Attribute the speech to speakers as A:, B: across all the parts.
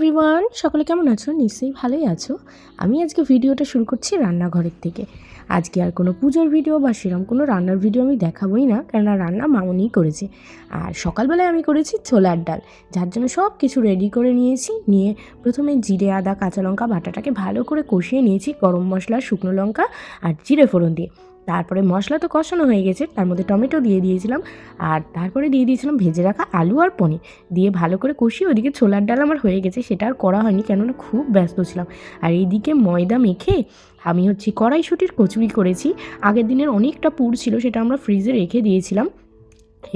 A: Everyone সকলে কেমন আছো? নিশ্চয়ই ভালোই আছো। আমি আজকে ভিডিওটা শুরু করছি রান্নাঘরের থেকে। আজকে আর কোনো পুজোর ভিডিও বা সেরকম কোনো রান্নার ভিডিও আমি দেখাবোই না, কেননা রান্না মামনিই করেছে। আর সকালবেলায় আমি করেছি ছোলার ডাল, যার জন্য সব কিছু রেডি করে নিয়েছি। নিয়ে প্রথমে জিরে, আদা, কাঁচা লঙ্কা, বাটাটাকে ভালো করে কষিয়ে নিয়েছি, গরম মশলা, শুকনো লঙ্কা আর জিরে ফোড়ন দিয়ে। তারপরে মশলা তো কষানো হয়ে গেছে, তার মধ্যে টমেটো দিয়ে দিয়েছিলাম আর তারপরে দিয়ে দিয়েছিলাম ভেজে রাখা আলু আর পনির। দিয়ে ভালো করে কষিয়ে ওদিকে ছোলার ডাল আমার হয়ে গেছে, সেটা আর করা হয়নি কেননা খুব ব্যস্ত ছিলাম। আর এইদিকে ময়দা মেখে আমি হচ্ছে কড়াইশুটির কচুরি করেছি। আগের দিনের অনেকটা পুর ছিল, সেটা আমরা ফ্রিজে রেখে দিয়েছিলাম।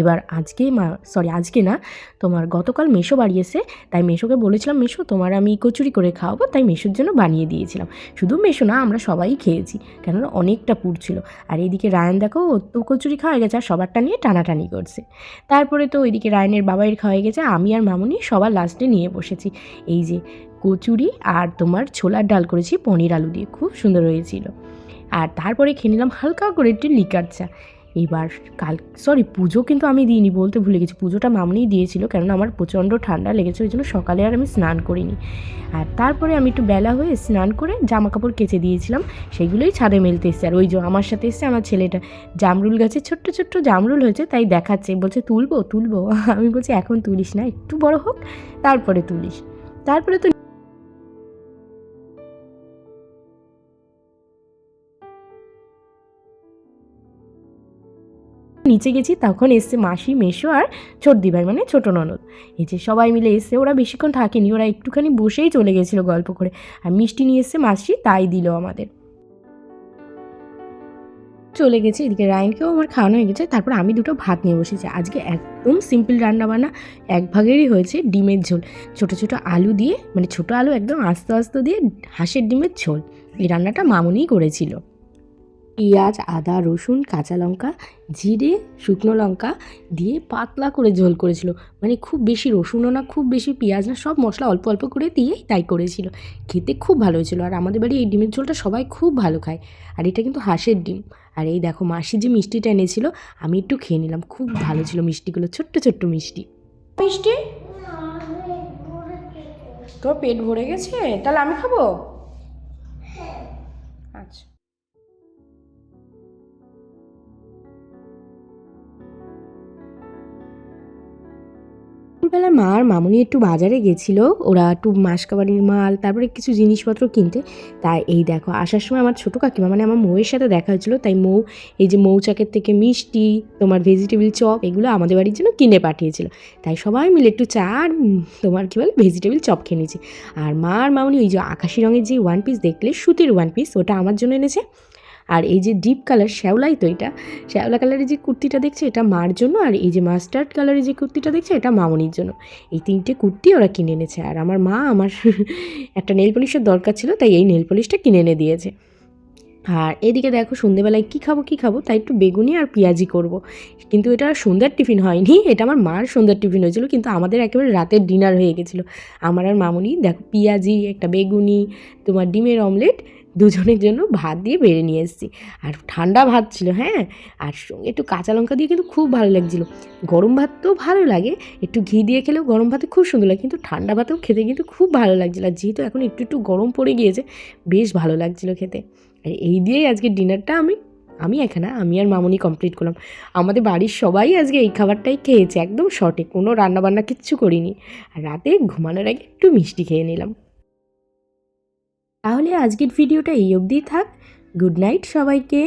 A: এবার আজকে মা সরি আজকে না, তোমার গতকাল মেশো বাড়িয়েছে তাই মেশোকে বলেছিলাম, মেশো, তোমার আমি কচুরি করে খাওয়াবো। তাই মেশোর জন্য বানিয়ে দিয়েছিলাম। শুধু মেশো না, আমরা সবাই খেয়েছি, কেননা অনেকটা পুর ছিল। আর এইদিকে রায়ন দেখো তো কচুরি খাওয়া গেছে, আর সবারটা নিয়ে টানাটানি করছে। তারপরে তো ওইদিকে রায়নের বাবাইয়ের খাওয়া গেছে, আমি আর মামুনি সবার লাস্টে নিয়ে বসেছি। এই যে কচুরি আর তোমার ছোলার ডাল করেছি, পনির আলু দিয়ে, খুব সুন্দর হয়েছিল। আর তারপরে খেয়ে নিলাম হালকা করে একটু লিকার চা। এবার কাল সরি পুজো কিন্তু আমি দিইনি বলতে ভুলে গেছি। পুজোটা মামনিই দিয়েছিল, কেননা আমার প্রচণ্ড ঠান্ডা লেগেছে ওই জন্য সকালে আর আমি স্নান করিনি। আর তারপরে আমি একটু বেলা হয়ে স্নান করে জামা কাপড় কেচে দিয়েছিলাম, সেগুলোই ছাদে মেলতে এসছে। আর ওই যে আমার সাথে এসছে আমার ছেলেটা, জামরুল গাছে ছোট্ট ছোট্ট জামরুল হয়েছে, তাই দেখাচ্ছে। বলছে, তুলবো তুলবো? আমি বলছি, এখন তুলিস না, একটু বড় হোক, তারপরে তুলিস। তারপরে তো নিচে গেছি, তখন এসছে মাসি, মেশো আর ছোটদি ভাই মানে ছোটো ননদ। এই যে সবাই মিলে এসছে, ওরা বেশিক্ষণ থাকেনি, ওরা একটুখানি বসেই চলে গেছিল গল্প করে। আর মিষ্টি নিয়ে এসছে মাসি, তাই দিল আমাদের। চলে গেছে, এদিকে রায়নকেও আমার খাওয়ানো হয়ে গেছে, তারপর আমি দুটো ভাত নিয়ে বসেছি। আজকে একদম সিম্পল রান্নাবান্না, এক ভাগেরই হয়েছে ডিমের ঝোল। ছোট ছোট আলু দিয়ে মানে ছোট আলু একদম আস্তে আস্তে দিয়ে, হাঁসের ডিমের ঝোল। এই রান্নাটা মামুনিই করেছিল। পেঁয়াজ আদা রসুন কাঁচা লঙ্কা জিরে শুকনো লঙ্কা দিয়ে পাতলা করে ঝোল করেছিল। মানে খুব বেশি রসুনও না খুব বেশি পেঁয়াজ না সব মশলা অল্প অল্প করে দিয়ে তাই করেছিল। খেতে খুব ভালো হয়েছিল। আর আমাদের বাড়ি এই ডিমের ঝোলটা সবাই খুব ভালো খায়। আর এটা কিন্তু হাঁসের ডিম। আর এই দেখো মাসি যে মিষ্টিটা এনেছিল আমি একটু খেয়ে নিলাম। খুব ভালো ছিল মিষ্টিগুলো ছোট্ট ছোট্ট মিষ্টি। মিষ্টি? তোর পেট ভরে গেছে? তাহলে আমি খাব? দুপুরবেলা মা আর মামুনি একটু বাজারে গেছিল। ওরা একটু মাসকাবাড়ির মাল, তারপরে কিছু জিনিসপত্র কিনতে। তাই এই দেখো, আসার সময় আমার ছোটো কাকিমা মানে আমার মৌয়ের সাথে দেখা হয়েছিল, তাই মৌ, এই যে মৌচাকের থেকে মিষ্টি, তোমার ভেজিটেবিল চপ এগুলো আমাদের বাড়ির জন্য কিনে পাঠিয়েছিল। তাই সবাই মিলে একটু চা আর তোমার কী বলে ভেজিটেবিল চপ খেয়ে নিয়েছি। আর মা আর মামুনি ওই যে আকাশি রঙের যে ওয়ান পিস দেখলে সুতির ওয়ান পিস ওটা আমার জন্য এনেছে। আর এই যে ডিপ কালার শ্যাওলাই তো এটা, শ্যাওলা কালারের যে কুর্তিটা দেখছে এটা মার জন্য আর এই যে মাস্টার্ড কালারের যে কুর্তিটা দেখছে এটা মামনির জন্য। এই তিনটে কুর্তি ওরা কিনে এনেছে আর আমার মা আমার একটা নেল পলিশের দরকার ছিল, তাই এই নেল পলিশটা কিনে এনে দিয়েছে। আর এদিকে দেখো সন্ধেবেলায় কী খাব কী খাব? তাই একটু বেগুনি আর পেঁয়াজি করব। কিন্তু এটা সন্ধ্যার টিফিন হয়নি, এটা আমার মার সন্ধ্যার টিফিন হয়েছিল, কিন্তু আমাদের একেবারে রাতের ডিনার হয়ে গেছিল। আমার আর মামুনি, দেখো পেঁয়াজি, একটা বেগুনি, তোমার ডিমের অমলেট দুজনের জন্য ভাত দিয়ে বেড়ে নিয়ে এসেছি। আর ঠান্ডা ভাত ছিল হ্যাঁ? আর সঙ্গে একটু কাঁচা লঙ্কা দিয়ে কিন্তু খুব ভালো লাগছিল। গরম ভাত তো ভালো লাগে, একটু ঘি দিয়ে খেলেও গরম ভাতে খুব সুন্দর লাগে, কিন্তু ঠান্ডা ভাতেও খেতে কিন্তু খুব ভালো লাগছিল। আর যেহেতু এখন একটু একটু গরম পড়ে গিয়েছে, বেশ ভালো লাগছিল খেতে। আর এই দিয়েই আজকে ডিনারটা আমি আমি এখানে, আমি আর মামুনি কমপ্লিট করলাম। আমাদের বাড়ির সবাই আজকে এই খাবারটাই খেয়েছে, একদম সঠিক, কোনো রান্নাবান্না কিচ্ছু করিনি। আর রাতে ঘুমানোর আগে একটু মিষ্টি খেয়ে নিলাম। তাহলে আজকের ভিডিওটা এই অবধিই থাক। গুড নাইট সবাইকে।